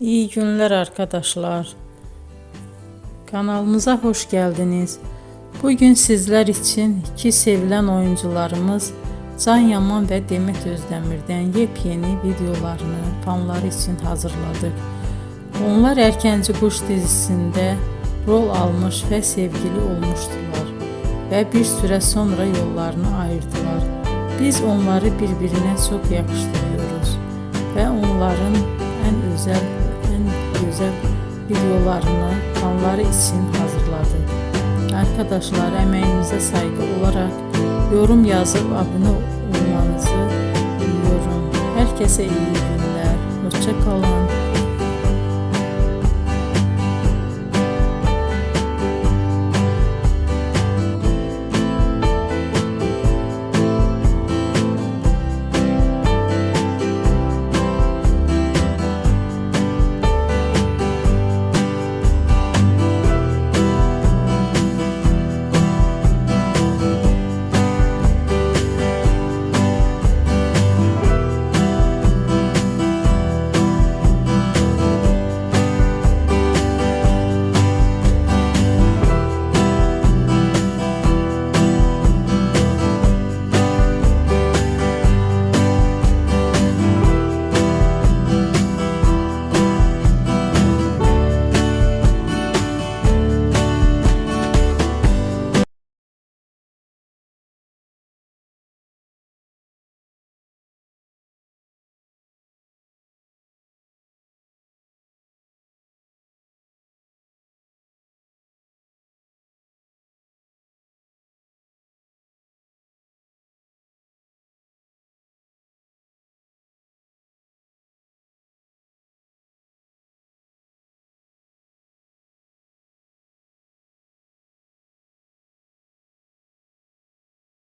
İyi günler arkadaşlar. Kanalımıza hoş geldiniz. Bugün sizler için iki sevilen oyuncularımız Can Yaman ve Demet Özdemir'den yepyeni videolarını fanları için hazırladık. Onlar Erkenci Kuş dizisinde rol almış ve sevgili olmuştular ve bir süre sonra yollarını ayırdılar. Biz onları birbirine çok yakıştırıyoruz ve onların en özel, güzel videolarını fanları için hazırladık. Arkadaşlar emeğinize saygı olarak yorum yazıp abone olmanızı diliyorum. Herkese iyi günler. Hoşça kalın.